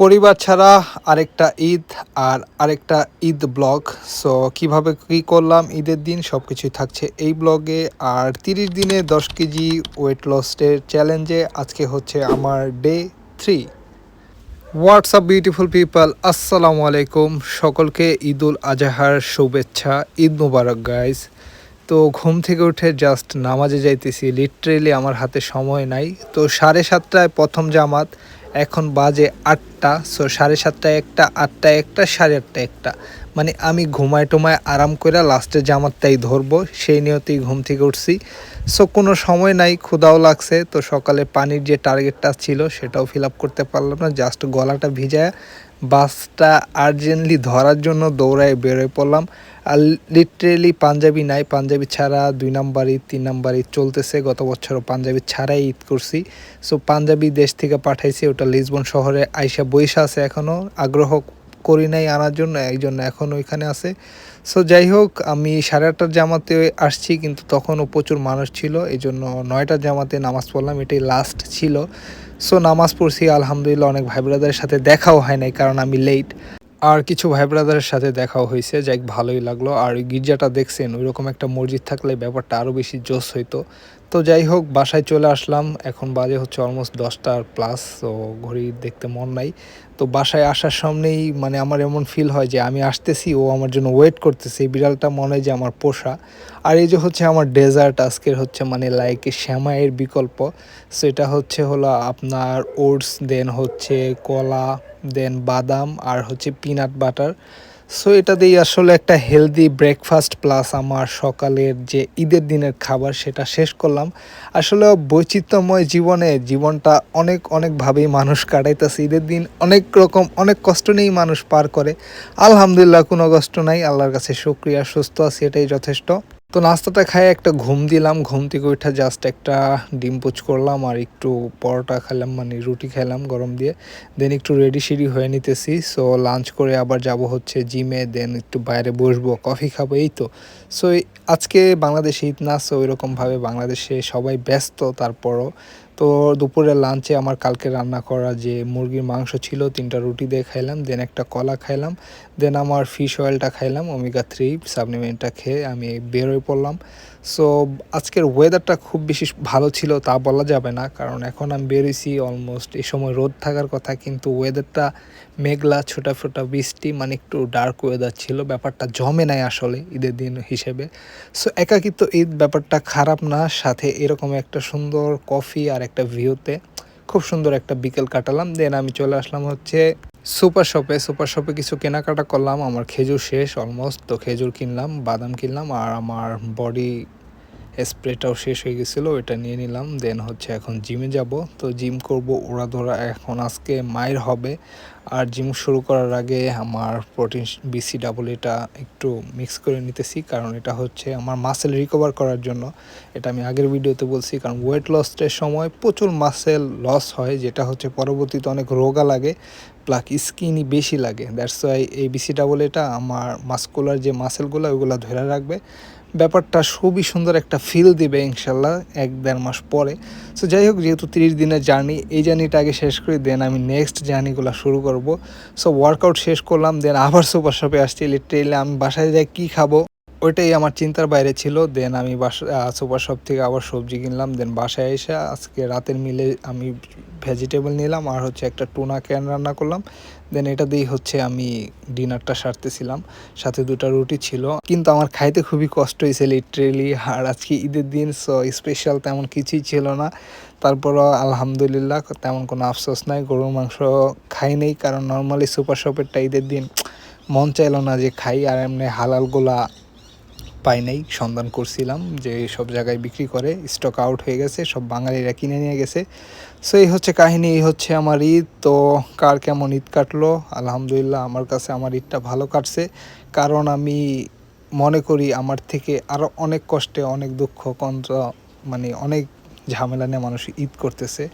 পরিবার ছাড়া আরেকটা ঈদ আর আরেকটা ঈদ ব্লগ। সো কীভাবে কী করলাম? ঈদের দিন সব কিছুই থাকছে এই ব্লগে। আর তিরিশ দিনে দশ কেজি ওয়েট লসের চ্যালেঞ্জে আজকে হচ্ছে আমার day three WhatsApp beautiful people আসসালামু আলাইকুম। সকলকে ঈদুল আজহার শুভেচ্ছা, ঈদ মুবারক গাইজ তো ঘুম থেকে উঠে জাস্ট নামাজে যাইতেছি। লিটারেলি আমার হাতে সময় নাই। তো সাড়ে সাতটায় প্রথম জামাত। এখন বাজে আটটা সো সাড়ে সাতটা একটা আটটা একটা সাড়ে আটটা একটা। মানে আমি ঘুমায় টুমায় আরাম করে লাস্টের জামাতটাই ধরবো, সেই নিয়তেই ঘুম থেকে উঠছি। সো কোনো সময় নাই ক্ষুদাও লাগছে, তো সকালে পানির যে টার্গেটটা ছিল সেটাও ফিল আপ করতে পারলাম না জাস্ট গলাটা ভিজায় বাসটা আর্জেন্টলি ধরার জন্য দৌড়ায় বেরোয় পড়লাম। আর লিটারেলি পাঞ্জাবি নাই, পাঞ্জাবি ছাড়া দুই নাম্বার ঈদ তিন নাম্বার ঈদ চলতেছে, গত বছরও পাঞ্জাবি ছাড়াই ঈদ করছি। সো পাঞ্জাবি দেশ থেকে পাঠাইছি, ওটা লিসবন শহরে আইসা বৈশা আছে এখনও আগ্রহ করি নাই, আনার জন্য একজন এখন ওইখানে আছে। সো যাই হোক, আমি সাড়ে আটটার জামাতে আসছি, কিন্তু তখনও প্রচুর মানুষ ছিল এই জন্য নয়টার জামাতে নামাজ পড়লাম, এটাই লাস্ট ছিল। সো নামাজ পড়ছি, আলহামদুলিল্লাহ অনেক ভাই ব্রাদারের সাথে দেখাও হয় নাই, কারণ আমি লেট আর কিছু ভাই ব্রাদারের সাথে দেখাও হয়েছে, যাই ভালোই লাগল। আর গির্জাটা দেখছেন ওই রকম একটা মসজিদ থাকলে ব্যাপারটা আরও বেশি জোশ হইতো। তো যাই হোক, বাসায় চলে আসলাম। এখন বাজে হচ্ছে অলমোস্ট দশটার প্লাস তো ঘড়ি দেখতে মন নাই। তো বাসায় আসার সামনেই মানে আমার এমন ফিল হয় যে আমি আসতেছি, ও আমার জন্য ওয়েট করতেছে। এই বিড়ালটা মনে হয় যে আমার পোষা। আর এই যে হচ্ছে আমার ডেজার্ট আজকের হচ্ছে মানে লাইক শ্যামাইয়ের বিকল্প। সেটা হচ্ছে হলো আপনার ওটস দেন হচ্ছে কলা দেন বাদাম, আর হচ্ছে পিনাট বাটার সো এটা দিয়েই আসলে একটা হেলদি ব্রেকফাস্ট প্লাস আমার সকালের যে ঈদের দিনের খাবার সেটা শেষ করলাম। আসলে বৈচিত্র্যময় জীবনে জীবনটা অনেক, অনেকভাবেই মানুষ কাটাইতেছে। ঈদের দিন অনেক রকম, অনেক কষ্ট নিয়েই মানুষ পার করে। আলহামদুলিল্লাহ, কোনো কষ্ট নাই। আল্লাহর কাছে শুক্রিয়া, সুস্থ আছে, এটাই যথেষ্ট। তো নাস্তাটা খাই একটা ঘুম দিলাম। ঘুম থেকে ওইটা জাস্ট একটা ডিম পুচ করলাম আর একটু পরোটা খেলাম মানে রুটি খেলাম গরম দিয়ে। দেন একটু রেডি সিডি হয়ে নিতেছি। সো লাঞ্চ করে আবার যাব হচ্ছে জিমে দেন একটু বাইরে বসবো কফি খাব, এই তো। সো আজকে বাংলাদেশে ঈদ না সো ওইরকমভাবে বাংলাদেশে সবাই ব্যস্ত, তারপরও তো দুপুরে লাঞ্চে আমার কালকে রান্না করা যে মুরগির মাংস ছিল, তিনটা রুটি দিয়ে খাইলাম দেন একটা কলা খাইলাম দেন আমার ফিশ অয়েলটা খাইলাম ওমিগা থ্রি সাপ্লিমেন্টটা খেয়ে আমি বেরোয় পড়লাম। সো আজকের ওয়েদারটা খুব বেশি ভালো ছিল তা বলা যাবে না, কারণ এখন আমি বেরোইছি অলমোস্ট এই সময় রোদ থাকার কথা, কিন্তু ওয়েদারটা মেঘলা ছোটা ফোটা বৃষ্টি মানে একটু ডার্ক ওয়েদার ছিল, ব্যাপারটা জমে নাই আসলে ঈদের দিন হিসেবে। সো একাকিত্ব ঈদ ব্যাপারটা খারাপ না, সাথে এরকম একটা সুন্দর কফি আর একটা ভিউতে খুব সুন্দর একটা বিকেল কাটালাম। দেন আমি চলে আসলাম হচ্ছে সুপার শপে সুপার শপে কিছু কেনাকাটা করলাম। আমার খেজুর শেষ অলমোস্ট তো খেজুর কিনলাম, বাদাম কিনলাম আর আমার বডি স্প্রেটাও শেষ হয়ে গেছিল, ওইটা নিয়ে নিলাম। দেন হচ্ছে এখন জিমে যাব। তো জিম করব ওরা ধরা এখন আজকে মায়ের হবে। আর জিম শুরু করার আগে আমার প্রোটিন বিসি ডাবল এটা একটু মিক্স করে নিতেছি। কারণ এটা হচ্ছে আমার মাসেল রিকভার করার জন্য। এটা আমি আগের ভিডিওতে বলছি, কারণ ওয়েট লসের সময় প্রচুর মাসেল লস হয়, যেটা হচ্ছে পরবর্তীতে অনেক রোগা লাগে প্লাক স্কিনই বেশি লাগে। দ্যাটস ওয়াই এই বিসি ডাবল এটা আমার মাস্কুলার যে মাসেলগুলো ওইগুলো ধরে রাখবে। ব্যাপারটা খুবই সুন্দর একটা ফিল দিবে ইনশাল্লাহ এক দেড় মাস পরে। সো যাই হোক যেহেতু তিরিশ দিনের জার্নি এই জার্নিটা আগে শেষ করে দেন আমি নেক্সট জার্নিগুলো শুরু করব। সো ওয়ার্কআউট শেষ করলাম দেন আবার সুপার শপে আসছি লিটারেলি আমি বাসায় যাই কী খাব ওইটাই আমার চিন্তার বাইরে ছিল। দেন আমি বাসা সুপার শপ থেকে আবার সবজি কিনলাম। দেন বাসায় এসে আজকে রাতের মিলে আমি ভেজিটেবল নিলাম আর হচ্ছে একটা টুনা ক্যান রান্না করলাম। দেন এটা দিয়েই হচ্ছে আমি ডিনারটা সারতেছিলাম। সাথে দুটো রুটি ছিল। কিন্তু আমার খাইতে খুবই কষ্ট হয়েছে লিটারেলি আর আজকে ঈদের দিন সো স্পেশাল তেমন কিছুই ছিল না। তারপরও আলহামদুলিল্লাহ, তেমন কোনো আফসোস নাই। গরুর মাংস খাই নেই। কারণ নর্মালি সুপার শপেরটা ঈদের দিন, মন চাইলো না যে খাই। আর এমনি হালালগুলা পাই নাই, সন্ধান করছিলাম যে সব জায়গায় বিক্রি করে স্টক আউট হয়ে গেছে, সব বাঙালিরা কিনে নিয়ে গেছে। সো এই হচ্ছে কাহিনী, এই হচ্ছে আমার ঈদ। তো কার কেমন ঈদ কাটলো? আলহামদুলিল্লাহ, আমার কাছে আমার ঈদটা ভালো কাটছে। কারণ আমি মনে করি আমার থেকে আরও অনেক কষ্টে, অনেক দুঃখ, কন্ত্র মানে অনেক ঝামেলা নিয়ে মানুষ ঈদ করতেছে।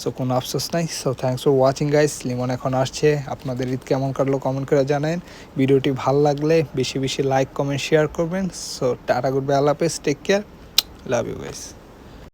সো কোনো আফসোস নাই। So thanks for watching guys Limon এখন আসছে। আপনাদের ঈদ কেমন কাটলো কমেন্ট করে জানান ভিডিওটি ভালো লাগলে বেশি বেশি লাইক কমেন্ট শেয়ার করবেন। So tata good bye Allah take care love you guys